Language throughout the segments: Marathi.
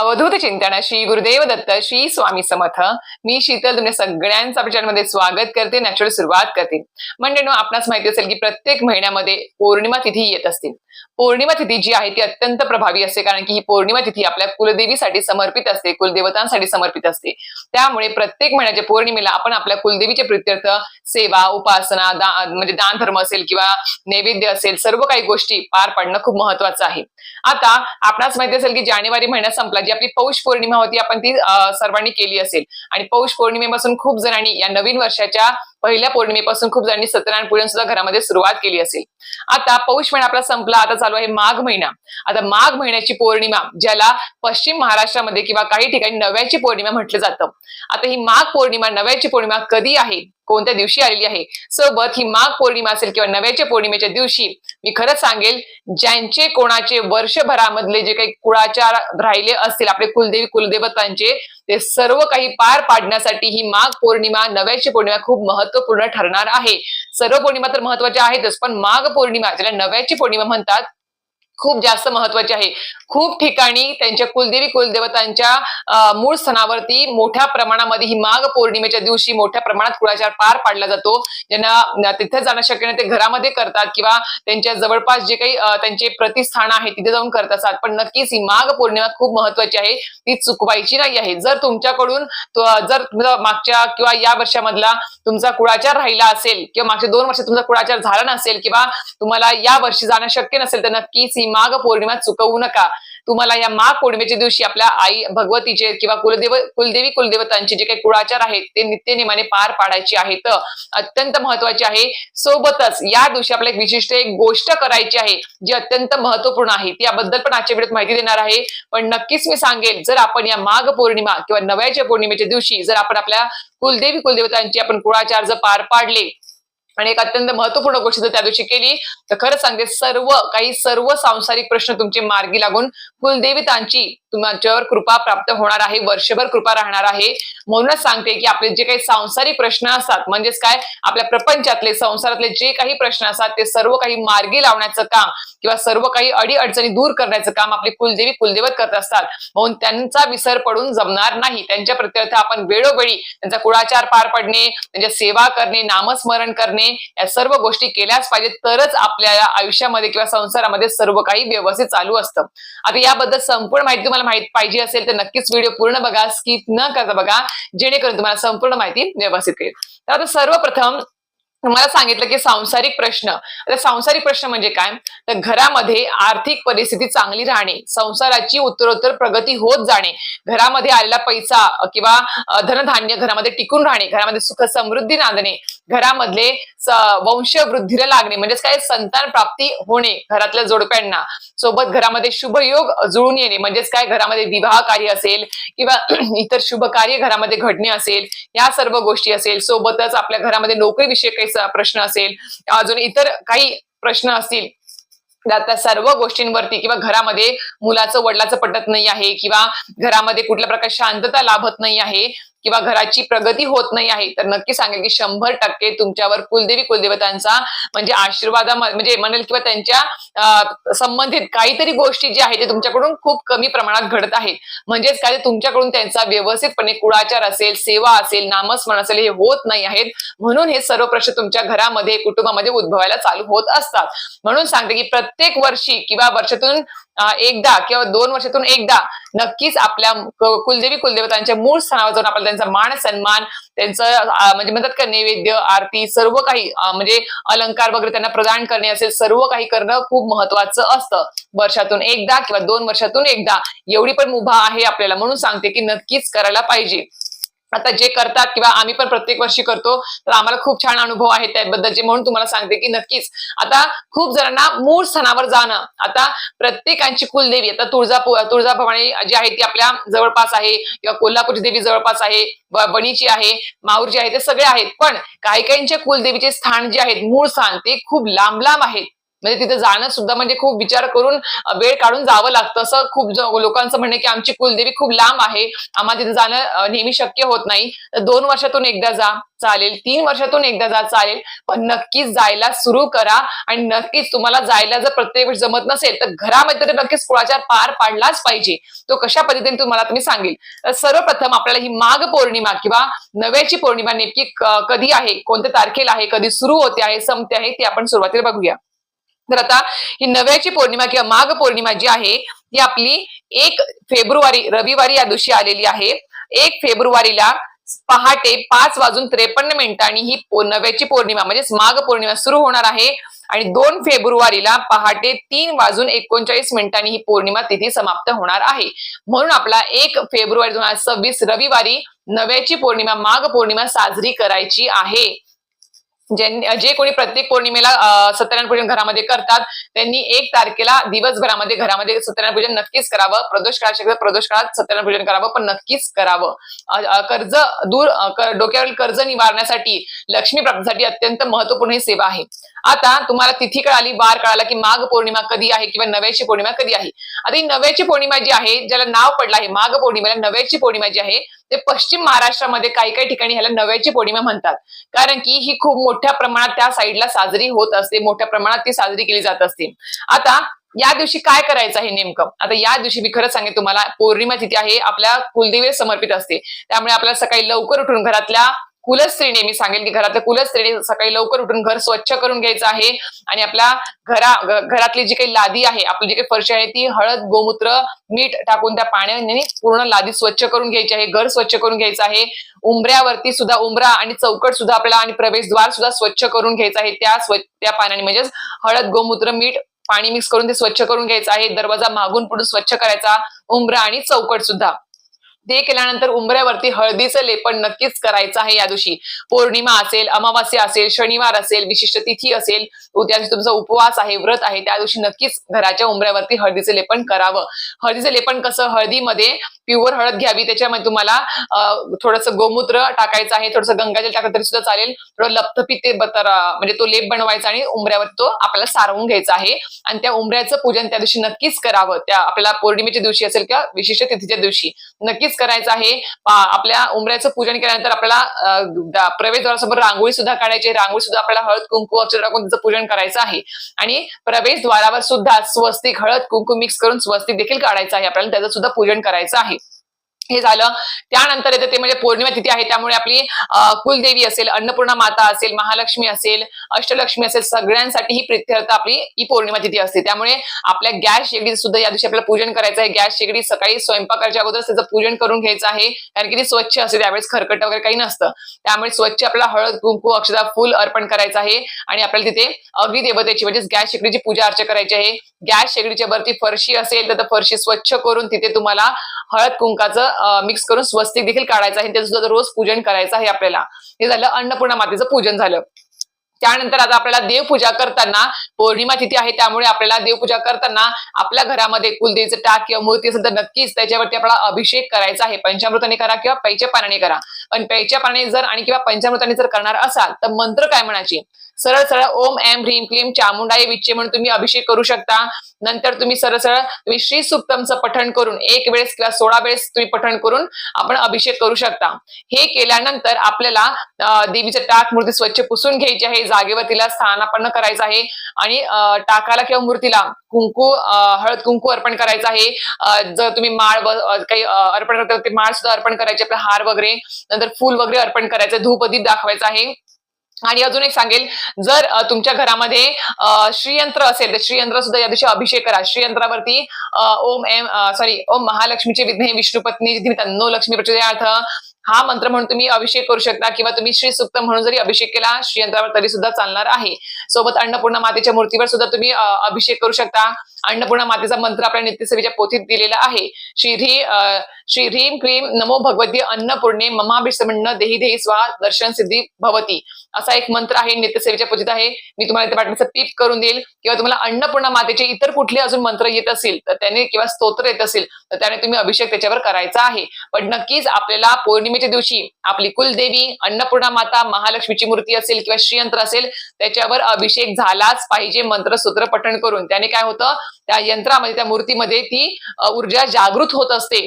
अवधूत चिंतन श्री गुरुदेव दत्त श्री स्वामी समर्थ. मी शीतल तुमच्या सगळ्यांचं आपल्या मध्ये स्वागत करते नॅचरल सुरुवात करते. म्हणजे आपणास माहिती असेल की प्रत्येक महिन्यामध्ये पौर्णिमा तिथी येत असते. पौर्णिमा तिथी जी आहे ती अत्यंत प्रभावी असते कारण की ही पौर्णिमा तिथी आपल्या कुलदेवीसाठी समर्पित असते कुलदेवतांसाठी समर्पित असते. त्यामुळे प्रत्येक महिन्याच्या पौर्णिमेला आपण आपल्या कुलदेवीचे प्रित्यर्थ सेवा उपासना दा, म्हणजे दान धर्म असेल किंवा नैवेद्य असेल सर्व काही गोष्टी पार पाडणं खूप महत्वाचं आहे. आता आपणास माहिती असेल की जानेवारी महिना संपला जी आपली पौष पौर्णिमा होती आपण ती सर्वांनी केली असेल. आणि पौष पौर्णिमेपासून खूप जणांनी या नवीन वर्षाच्या पहिल्या पौर्णिमेपासून खूप जणांनी सत्यनारायण पूजन सुद्धा घरामध्ये सुरुवात केली असेल. आता पौष महिना आपला संपला आता चालू आहे माघ महिना. आता माघ महिन्याची पौर्णिमा ज्याला पश्चिम महाराष्ट्रामध्ये किंवा काही ठिकाणी नव्याची पौर्णिमा म्हटलं जातं. आता ही माघ पौर्णिमा नव्याची पौर्णिमा कधी आहे? कोणत्या दिवशी आलेली आहे? सोबत ही माघ पौर्णिमा असेल किंवा नव्याच्या पौर्णिमेच्या दिवशी मी खरंच सांगेल ज्यांचे कोणाचे वर्षभरामधले जे काही कुळाचार राहिले असतील आपले कुलदेवी कुलदेवतांचे ते सर्व काही पार पाडण्यासाठी ही माघ पौर्णिमा नव्याची पौर्णिमा खूप महत्त्वपूर्ण ठरणार आहे. सर्व पौर्णिमा तर महत्त्वाच्या आहेतच पण माघ पौर्णिमा ज्याला नव्याची पौर्णिमा म्हणतात खूप जास्त महत्वाची आहे. खूप ठिकाणी त्यांच्या कुलदेवी कुलदेवतांच्या मूळ स्थानावरती मोठ्या प्रमाणामध्ये ही माघ पौर्णिमेच्या दिवशी मोठ्या प्रमाणात कुळाचार पार पाडला जातो. ज्यांना तिथे जाणं शक्य नाही ते घरामध्ये करतात किंवा त्यांच्या जवळपास जे काही त्यांचे प्रतिस्थान आहे तिथे जाऊन करत असतात. पण नक्कीच ही माघ पौर्णिमा खूप महत्वाची आहे. ती चुकवायची नाही आहे. जर तुमच्याकडून जर मागच्या किंवा या वर्षामधला तुमचा कुळाचार राहिला असेल किंवा मागच्या दोन वर्षात तुमचा कुळाचार झाला नसेल किंवा तुम्हाला या वर्षी जाणं शक्य नसेल तर नक्कीच ही माघ पौर्णिमा चुकवू नका. तुम्हाला या माघ पौर्णिमेच्या दिवशी आपल्या आई भगवतीचे किंवा कुलदेव कुलदेवी कुलदेवतांचे जे काही कुळाचार आहेत ते नित्यनेमाने पार पाडायचे आहेत. अत्यंत महत्त्वाचे आहे. सोबतच या दिवशी आपल्याला एक विशिष्ट एक गोष्ट करायची आहे जी अत्यंत महत्त्वपूर्ण आहे. त्याबद्दल पण आजच्या व्हिडिओत माहिती देणार आहे. पण नक्कीच मी सांगेल जर आपण या माघ पौर्णिमा किंवा नव्याच्या पौर्णिमेच्या दिवशी जर आपण आपल्या कुलदेवी कुलदेवतांची आपण कुळाचार जर पार पाडले आणि एक अत्यंत महत्त्वपूर्ण गोष्ट जर त्या दिवशी केली तर खरं सांगते सर्व काही सर्व सांसारिक प्रश्न तुमचे मार्गी लागून कुलदेवितांची तुमच्यावर कृपा प्राप्त होणार आहे वर्षभर कृपा राहणार आहे. म्हणूनच सांगते की आपले जे काही सांसारिक प्रश्न असतात म्हणजेच काय? आपल्या प्रपंचातले संसारातले जे काही प्रश्न असतात ते सर्व काही मार्गी लावण्याचं काम किंवा सर्व काही अडी अडचणी दूर करण्याचं काम आपली कुलदेवी कुलदेवत करत असतात. म्हणून त्यांचा विसर पडून जमणार नाही. त्यांच्या प्रत्यर्थ आपण वेळोवेळी त्यांचा कुळाचार पार पडणे त्यांच्या सेवा करणे नामस्मरण करणे या सर्व गोष्टी केल्याच पाहिजेत तरच आपल्या आयुष्यामध्ये किंवा संसारामध्ये सर्व काही व्यवस्थित चालू असतं. आता याबद्दल संपूर्ण माहिती तुम्हाला माहिती पाहिजे असेल तर नक्कीच व्हिडिओ पूर्ण बघा स्किप न करता बघा जेणेकरून तुम्हाला संपूर्ण माहिती व्यवस्थित कळेल. तर आता सर्वप्रथम तुम्हाला सांगितलं की सांसारिक प्रश्न. आता सांसारिक प्रश्न म्हणजे काय? तर घरामध्ये आर्थिक परिस्थिती चांगली राहणे संसाराची उत्तरोत्तर प्रगती होत जाणे घरामध्ये आलेला पैसा किंवा धनधान्य घरामध्ये टिकून राहणे घरामध्ये सुख समृद्धी नांदणे घरामधले वंशवृद्धीला लागणे म्हणजेच काय संतान प्राप्ती होणे घरातल्या जोडप्यांना. सोबत घरामध्ये शुभयोग जुळून येणे म्हणजेच काय घरामध्ये विवाह कार्य असेल किंवा इतर शुभ कार्य घरामध्ये घडणे असेल या सर्व गोष्टी असेल. सोबतच आपल्या घरामध्ये नोकरीविषयी काही प्रश्न असेल अजून इतर काही प्रश्न असतील त्या सर्व गोष्टींवरती किंवा घरामध्ये मुलाचं वडिलाचं पटत नाही आहे किंवा घरामध्ये कुठल्या प्रकारे शांतता लाभत नाही आहे किंवा घराची प्रगती होत नाही आहे तर नक्की सांगेल की शंभर टक्के तुमच्यावर कुलदेवी कुलदेवतांचा म्हणजे आशीर्वादा म्हणजे म्हणेल किंवा त्यांच्या संबंधित काहीतरी गोष्टी ज्या आहेत ते तुमच्याकडून खूप कमी प्रमाणात घडत आहेत. म्हणजेच काय तुमच्याकडून त्यांचा व्यवस्थितपणे कुळाचार असेल सेवा असेल नामस्मरण असेल हे होत नाही आहेत. म्हणून हे सर्व प्रश्न तुमच्या घरामध्ये कुटुंबामध्ये उद्भवायला चालू होत असतात. म्हणून सांगते की प्रत्येक वर्षी किंवा वर्षातून एकदा किंवा दोन वर्षातून एकदा नक्कीच आपल्या कुलदेवी कुलदेवतांच्या मूळ स्थानावर जाऊन आपल्याला त्यांचा मान सन्मान त्यांचं म्हणजे म्हणतात का नैवेद्य आरती सर्व काही म्हणजे अलंकार वगैरे त्यांना प्रदान करणे असेल सर्व काही करणं खूप महत्वाचं असतं. वर्षातून एकदा किंवा दोन वर्षातून एकदा एवढी पण मुभा आहे आपल्याला म्हणून सांगते की नक्कीच करायला पाहिजे. आता जे करतात किंवा आम्ही पण प्रत्येक वर्षी करतो तर आम्हाला खूप छान अनुभव आहेत त्याबद्दलचे म्हणून तुम्हाला सांगते की नक्कीच आता खूप जणांना मूळ स्थानावर जाणं आता प्रत्येकांची कुलदेवी आता तुळजापू तुळजाभवानी जी आहे ती आपल्या जवळपास आहे किंवा कोल्हापूरची देवी जवळपास आहे वणीची बणीची आहे माऊर जी आहे ते सगळे आहेत. पण काही काहींच्या कुलदेवीचे स्थान जे आहेत मूळ स्थान ते खूप लांब लांब आहेत. म्हणजे तिथे जाणं सुद्धा म्हणजे खूप विचार करून वेळ काढून जावं लागतं. असं खूप लोकांचं म्हणणं की आमची कुलदेवी खूप लांब आहे. आम्हाला तिथे जाणं नेहमी शक्य होत नाही. तर दोन वर्षातून एकदा जा चालेल. तीन वर्षातून एकदा जा चालेल. पण नक्कीच जायला सुरू करा. आणि नक्कीच तुम्हाला जायला जर प्रत्येक वेळ जमत नसेल तर घरामध्ये तर नक्कीच कुळाचार पार पाडलाच पाहिजे. तो कशा पद्धतीने तुम्हाला तुम्ही सांगेल? तर सर्वप्रथम आपल्याला ही माघ पौर्णिमा किंवा नव्याची पौर्णिमा नेमकी कधी आहे? कोणत्या तारखेला आहे? कधी सुरू होते आहे? संपते आहे? ती आपण सुरुवातीला बघूया. तर आता ही नव्याची पौर्णिमा किंवा माघ पौर्णिमा जी आहे ती आपली एक फेब्रुवारी रविवारी या दिवशी आलेली आहे. एक फेब्रुवारीला पहाटे पाच वाजून त्रेपन्न मिनिटांनी ही नव्याची पौर्णिमा म्हणजेच माघ पौर्णिमा सुरू होणार आहे. आणि दोन फेब्रुवारीला पहाटे तीन वाजून एकोणचाळीस मिनिटांनी ही पौर्णिमा तिथी समाप्त होणार आहे. म्हणून आपला एक फेब्रुवारी दोन हजार सव्वीस रविवारी नव्याची पौर्णिमा माघ पौर्णिमा साजरी करायची आहे. जे कोणी प्रत्येक पौर्णिमेला सत्यनारायण पूजन घरामध्ये करतात त्यांनी एक तारखेला दिवसभरामध्ये घरामध्ये सत्यनारायण पूजन नक्कीच करावं. प्रदोष काळात शक्य प्रदोष काळात सत्यनारायण पूजन करावं पण नक्कीच करावं. कर्ज दूर डोक्यावरील कर्ज निवारण्यासाठी लक्ष्मी प्राप्तीसाठी अत्यंत महत्त्वपूर्ण ही सेवा आहे. आता तुम्हाला तिथी कळाली वार कळाला की माघ पौर्णिमा कधी आहे किंवा नव्याची पौर्णिमा कधी आहे? आता ही नव्याची पौर्णिमा जी आहे ज्याला नाव पडलं आहे माघ पौर्णिमेला नव्याची पौर्णिमा जी आहे ते पश्चिम महाराष्ट्रामध्ये काही काही ठिकाणी ह्याला नव्याची पौर्णिमा म्हणतात. कारण की ही खूप मोठ्या प्रमाणात त्या साईडला साजरी होत असते मोठ्या प्रमाणात ती साजरी केली जात असते. आता या दिवशी काय करायचं आहे नेमकं? आता या दिवशी मी खरंच सांगेन तुम्हाला पौर्णिमा तिथे आहे आपल्या कुलदेवी समर्पित असते. त्यामुळे आपल्याला सकाळी लवकर उठून घरातल्या कुलस्त्रीने मी सांगेल की घरातल्या कुलस्त्रीने सकाळी लवकर उठून घर स्वच्छ करून घ्यायचं आहे. आणि आपल्या घरा घरातली जी काही लादी आहे आपली जी काही फरशी आहे ती हळद गोमूत्र मीठ टाकून त्या पाण्याने पूर्ण लादी स्वच्छ करून घ्यायची आहे घर स्वच्छ करून घ्यायचं आहे. उंबऱ्यावरती सुद्धा उंबरा आणि चौकट सुद्धा आपल्याला आणि प्रवेशद्वार सुद्धा स्वच्छ करून घ्यायचं आहे. त्या स्व त्या पाण्याने म्हणजेच हळद गोमूत्र मीठ पाणी मिक्स करून ते स्वच्छ करून घ्यायचं आहे. दरवाजा मागून पुढून स्वच्छ करायचा उंबरा आणि चौकट सुद्धा. ते केल्यानंतर उंबऱ्यावरती हळदीचं लेपन नक्कीच करायचं आहे या दिवशी. पौर्णिमा असेल अमावास्या असेल शनिवार असेल विशिष्ट तिथी असेल त्या दिवशी तुमचा उपवास आहे व्रत आहे त्या दिवशी नक्कीच घराच्या उंबऱ्यावरती हळदीचं लेपन करावं. हळदीचं लेपन कसं? हळदीमध्ये प्युअर हळद घ्यावी त्याच्यामध्ये तुम्हाला थोडस गोमूत्र टाकायचं आहे थोडंसं गंगाजल टाकलं तरी सुद्धा चालेल. थोडं लपथपीत ते बतर म्हणजे तो लेप बनवायचा आणि उमऱ्यावर तो आपल्याला सारवून घ्यायचा आहे. आणि त्या उमऱ्याचं पूजन त्या दिवशी नक्कीच करावं. त्या आपल्याला पौर्णिमेच्या दिवशी असेल किंवा विशिष्ट तिथीच्या दिवशी नक्कीच करायचं आहे. आपल्या उमऱ्याचं पूजन केल्यानंतर आपल्याला प्रवेशद्वारासमोर रांगोळी सुद्धा काढायची रांगोळी सुद्धा आपल्याला हळद कुंकू अक्षर टाकून त्याचं पूजन करायचं आहे. आणि प्रवेशद्वारावर सुद्धा स्वस्तिक हळद कुंकू मिक्स करून स्वस्तिक देखील काढायचं आहे. आपल्याला त्याचं सुद्धा पूजन करायचं आहे. हे झालं. त्यानंतर येतं ते म्हणजे पौर्णिमा तिथी आहे. त्यामुळे आपली कुलदेवी असेल अन्नपूर्णा माता असेल महालक्ष्मी असेल अष्टलक्ष्मी असेल सगळ्यांसाठी ही प्रित्यर्थ आपली ही पौर्णिमा तिथी असते. त्यामुळे आपल्या गॅस शेगडी सुद्धा या दिवशी आपल्याला पूजन करायचं आहे. गॅस शेगडी सकाळी स्वयंपाकाच्या अगोदर त्याचं पूजन करून घ्यायचं आहे. कारण की ती स्वच्छ असते. त्यावेळेस खरकट वगैरे काही नसतं. त्यामुळे स्वच्छ आपल्याला हळद कुंकू अक्षदा फुल अर्पण करायचं आहे. आणि आपल्याला तिथे अग्निदेवतेची म्हणजेच गॅस शेगडीची पूजा अर्चा करायची आहे. गॅस शेगडीच्या वरती फरशी असेल तर फरशी स्वच्छ करून तिथे तुम्हाला हळद कुंकाचं मिक्स करून स्वस्तिक देखील काढायचं आहे. त्याचं सुद्धा रोज पूजन करायचं आहे आपल्याला. हे झालं अन्नपूर्णा मातेचं पूजन झालं. त्यानंतर आता आपल्याला देवपूजा करताना पौर्णिमा तिथी आहे त्यामुळे आपल्याला देवपूजा करताना आपल्या घरामध्ये कुलदेवीचं टाक किंवा मूर्ती असेल तर नक्कीच त्याच्यावरती आपल्याला अभिषेक करायचा आहे. पंचामृताने करा किंवा पैच्या पाण्याने करा. पण पैच्या पाण्याने जर आणि किंवा पंचामृताने जर करणार असाल तर मंत्र काय म्हणायचे? सरळ सरळ ओम एम ह्रीम क्लीम चामुंडाई विच्चे म्हणून तुम्ही अभिषेक करू शकता. नंतर तुम्ही सरळ सरळ तुम्ही श्री सुप्तमचं पठण करून एक वेळेस किंवा सोळा वेळेस तुम्ही पठण करून आपण अभिषेक करू शकता. हे केल्यानंतर आपल्याला देवीचं टाक मूर्ती स्वच्छ पुसून घ्यायची आहे. जागेवर तिला स्थानापन्न करायचं आहे. आणि टाकाला किंवा मूर्तीला कुंकू हळद कुंकू अर्पण करायचं आहे. जर तुम्ही माळ काही अर्पण करता ते माळ सुद्धा अर्पण करायचे. आपले हार वगैरे नंतर फुल वगैरे अर्पण करायचं. धूपदीप दाखवायचं आहे. आणि अजून एक सांगेल जर तुमच्या घरामध्ये श्रीयंत्र असेल तर श्रीयंत्र सुद्धा या दिवशी अभिषेक करा. श्रीयंत्रावरती ओम एम सॉरी ओम महालक्ष्मीचे विघ्ने विष्णुपत्नी तन्नो लक्ष्मी प्रचोदयार्थ हा मंत्र म्हणून तुम्ही अभिषेक करू शकता किंवा तुम्ही श्री सुक्त म्हणून जरी अभिषेक केला श्रीयंत्रावर तरी सुद्धा चालणार आहे. सोबत अन्नपूर्णा मातेच्या मूर्तीवर सुद्धा तुम्ही अभिषेक करू शकता. अन्नपूर्णा मातेचा मंत्र आपल्या नित्यसेवेच्या पोथीत दिलेला आहे. श्री ह्री श्री ह्रीम क्रीम नमो भगवती अन्नपूर्णे ममाभिषमन्न देही देही स्वा दर्शन सिद्धी भवती. असा एक मंत्र आहे नित्यसेवेच्या पोथीत आहे. मी तुम्हाला इथे पाठवण्याचं पीप करून देईल. किंवा तुम्हाला अन्नपूर्णा मातेचे इतर कुठले अजून मंत्र येत असेल तर त्याने किंवा स्तोत्र येत असेल तर त्याने तुम्ही अभिषेक त्याच्यावर करायचा आहे. पण नक्कीच आपल्याला पौर्णिमेच्या दिवशी आपली कुलदेवी अन्नपूर्णा माता महालक्ष्मीची मूर्ती असेल किंवा श्रीयंत्र असेल त्याच्यावर अभिषेक झालाच पाहिजे मंत्र सूत्र पठण करून. त्याने काय होतं? त्या यंत्रामध्ये त्या मूर्तीमध्ये ती ऊर्जा जागृत होत असते.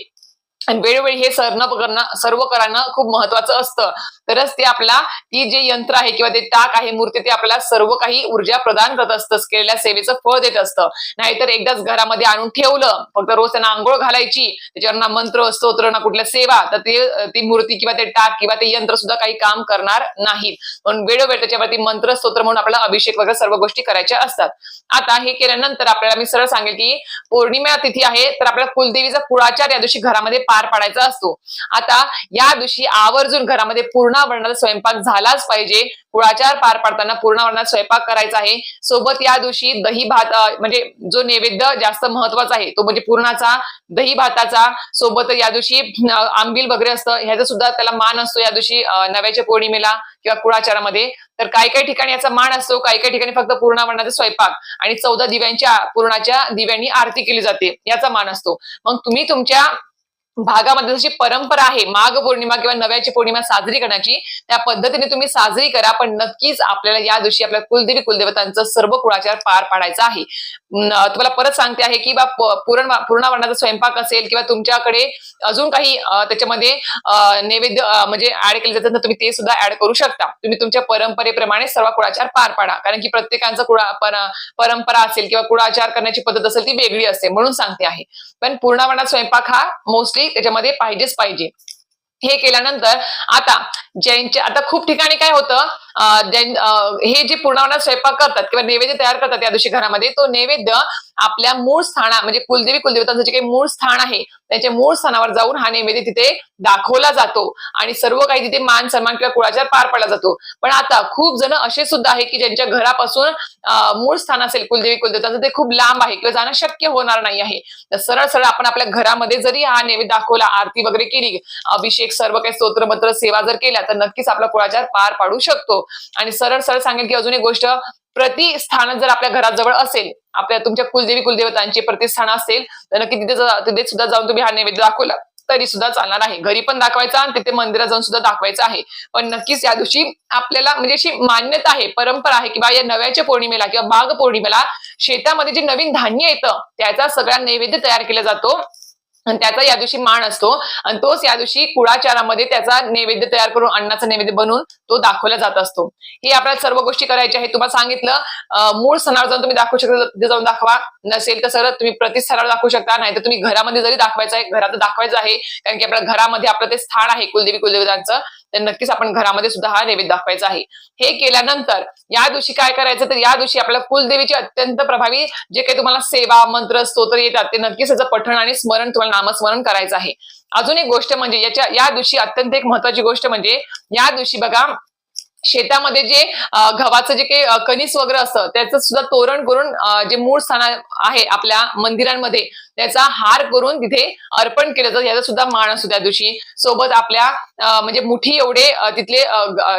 आणि वेळोवेळी हे सर्ण करणं सर्व करणं खूप महत्वाचं असतं. तरच ते आपला ती जे यंत्र आहे किंवा ते टाक आहे मूर्ती ते आपल्याला सर्व काही ऊर्जा प्रदान करत असतं. केलेल्या सेवेचं फळ देत असतं. नाहीतर एकदाच घरामध्ये आणून ठेवलं फक्त रोज त्यांना आंघोळ घालायची त्याच्यावर ना मंत्र स्तोत्र ना कुठल्या सेवा तर ते ती मूर्ती किंवा ते टाक किंवा ते यंत्र सुद्धा काही काम करणार नाहीत. म्हणून वेळोवेळ त्याच्यावरती मंत्र स्तोत्र म्हणून आपल्याला अभिषेक वगैरे सर्व गोष्टी करायच्या असतात. आता हे केल्यानंतर आपल्याला मी सरळ सांगेल की पौर्णिमा तिथी आहे तर आपल्या कुलदेवीचा कुळाचार या दिवशी घरामध्ये पार पाडायचा असतो. आता या दिवशी आवर्जून घरामध्ये पूर्णावरणाचा स्वयंपाक झालाच पाहिजे. कुळाचार पार पाडताना पूर्णावरणात स्वयंपाक करायचा आहे. सोबत या दिवशी दही भात म्हणजे जो नैवेद्य जास्त महत्त्वाचा आहे तो म्हणजे पूर्णाचा दही भाताचा. सोबत या दिवशी आंबील वगैरे असतं ह्याचा सुद्धा त्याला मान असतो या दिवशी नव्याच्या पौर्णिमेला किंवा कुळाचारामध्ये. तर काही काही ठिकाणी याचा मान असतो काही काही ठिकाणी फक्त पूर्णावरणाचा स्वयंपाक आणि चौदा दिव्यांच्या पूर्णाच्या दिव्यांनी आरती केली जाते याचा मान असतो. मग तुम्ही तुमच्या भागामध्ये जशी परंपरा आहे माघ पौर्णिमा किंवा नव्याची पौर्णिमा साजरी करण्याची त्या पद्धतीने तुम्ही साजरी करा पण नक्कीच आपल्याला या दिवशी आपल्या कुलदेवी कुलदेवतांचं सर्व कुळाचार पार पाडायचा आहे. तुम्हाला परत सांगते आहे की बा पूर्ण पूर्णावरणाचा स्वयंपाक असेल किंवा तुमच्याकडे अजून काही त्याच्यामध्ये नैवेद्य म्हणजे ऍड केले जातात तुम्ही ते सुद्धा ऍड करू शकता. तुम्ही तुमच्या परंपरेप्रमाणे सर्व कुळाचार पार पाडा. कारण की प्रत्येकांचा कुळा परंपरा असेल किंवा कुळाचार करण्याची पद्धत असेल ती वेगळी असते म्हणून सांगते आहे. पण पूर्णावरणात स्वयंपाक हा मोस्टली त्याच्यामध्ये पाहिजेच पाहिजे. हे केल्यानंतर आता ज्यांच्या आता खूप ठिकाणी काय होतं ज्यां- हे जे पूर्णावरणात स्वयंपाक करतात किंवा नैवेद्य तयार करतात या दिवशी घरामध्ये तो नैवेद्य आपल्या मूळ स्थाना म्हणजे कुलदेवी कुलदेवतांचं जे काही मूळ स्थान आहे त्याच्या मूळ स्थानावर जाऊन हा नैवेद्य तिथे दाखवला जातो. आणि सर्व काही तिथे मान सन्मान किंवा कुळाचार पार पडला जातो. पण आता खूप जण असे सुद्धा आहे की ज्यांच्या घरापासून मूळ स्थान असेल कुलदेवी कुलदेवतांचं ते खूप लांब आहे. किंवा जाणं शक्य होणार नाही आहे. तर सरळ सरळ आपण आपल्या घरामध्ये जरी हा नैवेद्य दाखवला आरती वगैरे केली अभिषेक सर्व काही स्तोत्रमंत्र सेवा जर केल्या तर नक्कीच आपला कुळाचार पार पाडू शकतो. आणि सरळ सरळ सांगेल की अजून एक गोष्ट प्रतिस्थान जर आपल्या घराजवळ असेल आपल्या तुमच्या कुलदेवी कुलदेवतांची प्रतिष्ठान असेल तर नक्की तिथे तिथे सुद्धा जाऊन तुम्ही हा नैवेद्य दाखवला. तरी सुद्धा चालणार आहे. घरी पण दाखवायचा आणि तिथे मंदिरात जाऊन सुद्धा दाखवायचं आहे. पण नक्कीच या दिवशी आपल्याला म्हणजे अशी मान्यता आहे परंपरा आहे किंवा या नव्याच्या पौर्णिमेला किंवा माघ पौर्णिमेला शेतामध्ये जे नवीन धान्य येतं त्याचा सगळा नैवेद्य तयार केला जातो. आणि त्याचा या दिवशी मान असतो. आणि तोच या दिवशी कुळाचारामध्ये त्याचा नैवेद्य तयार करून अन्नाचा नैवेद्य बनवून तो दाखवला जात असतो. हे आपल्याला सर्व गोष्टी करायच्या आहेत. तुम्हाला सांगितलं मूळ सणावर जाऊन तुम्ही दाखवू शकता जाऊन दाखवा. नसेल तर सरळ तुम्ही प्रतिस्थानावर दाखवू शकता. नाही तर तुम्ही घरामध्ये जरी दाखवायचं आहे घरात दाखवायचं आहे. कारण की आपल्या घरामध्ये आपलं ते स्थान आहे कुलदेवी कुलदेवतांचं तर नक्कीच आपण घरामध्ये सुद्धा हा नैवेद्य दाखवायचा आहे. हे केल्यानंतर या दिवशी काय करायचं? तर या दिवशी आपल्याला कुलदेवीची अत्यंत प्रभावी जे काही तुम्हाला सेवा मंत्र स्तोत्र येतात ते नक्कीच त्याचं पठण आणि स्मरण तुम्हाला नामस्मरण करायचं आहे. अजून एक गोष्ट म्हणजे याच्या या दिवशी अत्यंत एक महत्वाची गोष्ट म्हणजे या दिवशी बघा शेतामध्ये जे गव्हाचं जे काही कणीस वगैरे असतं त्याचं सुद्धा तोरण करून जे मूळ स्थान आहे आपल्या मंदिरांमध्ये त्याचा हार करून तिथे अर्पण केलं जातं. याचा सुद्धा मान असतो त्या दिवशी. सोबत आपल्या म्हणजे मुठी एवढे तिथले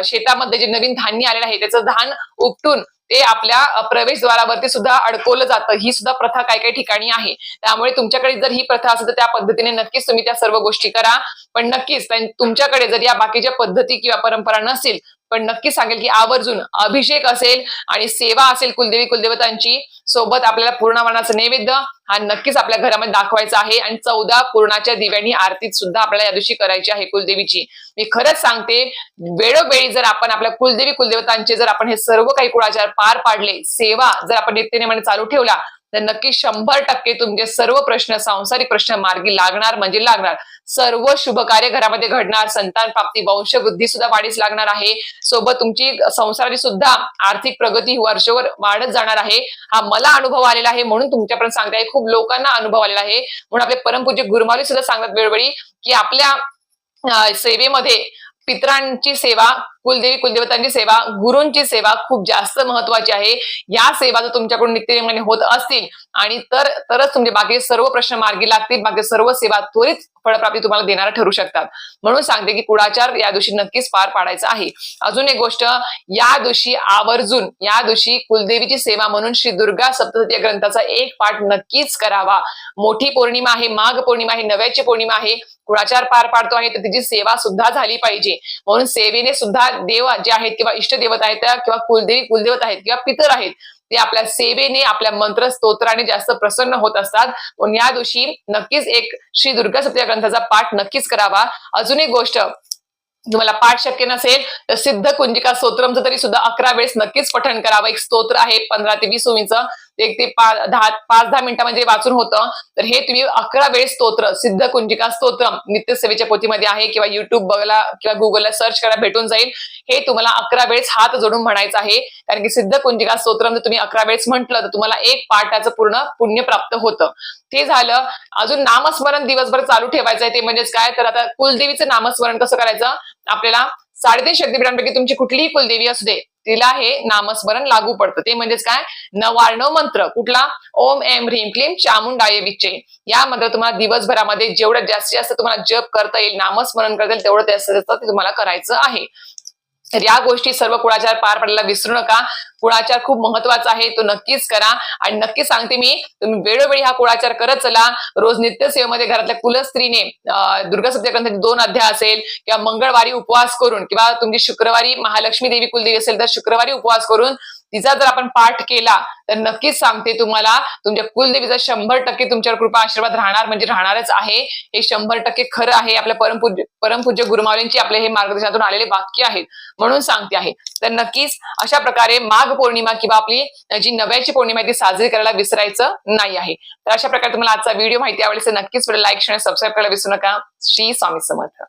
शेतामध्ये जे नवीन धान्य आलेलं आहे त्याचं धान उपटून ते आपल्या प्रवेशद्वारावरती सुद्धा अडकवलं जातं. ही सुद्धा प्रथा काही काही ठिकाणी आहे. त्यामुळे तुमच्याकडे जर ही प्रथा असेल तर त्या पद्धतीने नक्कीच तुम्ही त्या सर्व गोष्टी करा. पण नक्कीच तुमच्याकडे जर या बाकीच्या पद्धती किंवा परंपरा नसतील पण नक्की सांगेल की आवर्जून अभिषेक असेल आणि सेवा असेल कुलदेवी कुलदेवतांची सोबत आपल्याला पूर्णावरणाचं नैवेद्य हा नक्कीच आपल्या घरामध्ये दाखवायचा आहे. आणि चौदा पूर्णाच्या दिव्यांनी आरतीत सुद्धा आपल्याला या दिवशी करायची आहे कुलदेवीची. मी खरंच सांगते वेळोवेळी जर आपण आपल्या कुलदेवी कुलदेवतांचे जर आपण हे सर्व काही कुळाचार पार पाडले सेवा जर आपण नित्यनेमाने चालू ठेवला तर नक्की शंभर टक्के तुमचे सर्व प्रश्न सांसारिक प्रश्न मार्गी लागणार म्हणजे लागणार. सर्व शुभ कार्य घरामध्ये घडणार संतान प्राप्ती वंशवृद्धी सुद्धा वाढीस लागणार आहे. सोबत तुमची संसाराची सुद्धा आर्थिक प्रगती वर्षभर वाढत जाणार आहे. हा मला अनुभव आलेला आहे म्हणून तुमच्यापर्यंत सांगते. आहे खूप लोकांना अनुभव आलेला आहे. म्हणून आपले परमपूज्य गुरुमारी सुद्धा सांगतात वेळोवेळी की आपल्या सेवेमध्ये पितरांची सेवा कुलदेवी कुलदेवतांची सेवा गुरूंची सेवा खूप जास्त महत्वाची आहे. या सेवा जर तुमच्याकडून नित्यनियमाने होत असतील आणि तर तरच तुमचे बाकी सर्व प्रश्न मार्गी लागतील बाकी सर्व सेवा त्वरित फळप्राप्ती तुम्हाला देणारा ठरू शकतात. म्हणून सांगते की कुडाचार या दिवशी नक्कीच पार पाडायचा आहे. अजून एक गोष्ट या दिवशी आवर्जून या दिवशी कुलदेवीची सेवा म्हणून श्री दुर्गा सप्तशती ग्रंथाचा एक पाठ नक्कीच करावा. मोठी पौर्णिमा आहे माघ पौर्णिमा आहे नव्याची पौर्णिमा आहे. कुळाचार पार पाडतो आहे तर तिची सेवा सुद्धा झाली पाहिजे. म्हणून सेवेने सुद्धा देव जे आहेत किंवा इष्टदेवत आहेत त्या किंवा कुलदेवी कुलदेवत आहेत किंवा पितर आहेत ते आपल्या सेवेने आपल्या मंत्र स्तोत्राने जास्त प्रसन्न होत असतात. म्हणून या दिवशी नक्कीच एक श्री दुर्गा सप्त ग्रंथाचा पाठ नक्कीच करावा. अजून एक गोष्ट तुम्हाला पाठ शक्य नसेल तर सिद्ध कुंजिका स्तोत्रमचं तरी सुद्धा अकरा वेळेस नक्कीच पठण करावं. एक स्तोत्र आहे पंधरा ते वीस ओवीचं एक ते पाच दहा पाच दहा मिनिटांमध्ये म्हणजे वाचून होतं. तर हे तुम्ही अकरा वेळेस स्तोत्र सिद्ध कुंजिका स्तोत्र नित्यसेवेच्या पोथीमध्ये आहे किंवा युट्यूब बघला किंवा गुगलला सर्च करा भेटून जाईल. हे तुम्हाला अकरा वेळेस हात जोडून म्हणायचं आहे. कारण की सिद्ध कुंजिका स्तोत्र जर तुम्ही अकरा वेळेस म्हटलं तर तुम्हाला एक पाठाचं पूर्ण पुण्य प्राप्त होतं. ते झालं अजून नामस्मरण दिवसभर चालू ठेवायचं आहे. ते म्हणजेच काय? तर आता कुलदेवीचं नामस्मरण कसं करायचं? आपल्याला साडेतीन शक्तीपीठांपैकी तुमची कुठलीही कुलदेवी असू दे तिला हे नामस्मरण लागू पडतं. ते म्हणजेच काय? नवार्णव मंत्र. कुठला? ओम एम ह्रीम क्लीम चामुंडाय विचे या मंत्र तुम्हाला दिवसभरामध्ये जेवढं जास्तीत जास्त तुम्हाला जप करता येईल नामस्मरण करता येईल तेवढं जास्तीत जास्त ते तुम्हाला करायचं आहे. तर या गोष्टी सर्व कुळाचार पार पडायला विसरू नका. कुळाचार खूप महत्त्वाचा आहे तो नक्कीच करा. आणि नक्कीच सांगते मी तुम्ही वेळोवेळी हा कुळाचार करत चला. रोज नित्य सेवेमध्ये घरातल्या कुलस्त्रीने दुर्गा सत्य ग्रंथाचे दोन अध्याय असेल किंवा मंगळवारी उपवास करून किंवा तुमची शुक्रवारी महालक्ष्मी देवी कुलदेवी असेल तर शुक्रवारी उपवास करून तिचा जर आपण पाठ केला तर नक्कीच सांगते तुम्हाला तुमच्या कुलदेवीचा शंभर टक्के तुमच्यावर कृपा आशीर्वाद राहणार म्हणजे राहणारच आहे. हे शंभर टक्के खरं आहे. आपल्या परमपूज्य परमपूज्य गुरुमावलींची आपले हे मार्गदर्शनातून आलेले वाक्य आहेत म्हणून सांगते आहे. तर नक्कीच अशा प्रकारे माघ पौर्णिमा किंवा आपली जी नव्याची पौर्णिमा आहे ती साजरी करायला विसरायचं नाही आहे. तर अशा प्रकारे तुम्हाला आजचा व्हिडिओ माहिती आवडेल नक्कीच लाईक शेअर सबस्क्राईब करायला विसरू नका. श्री स्वामी समर्थ.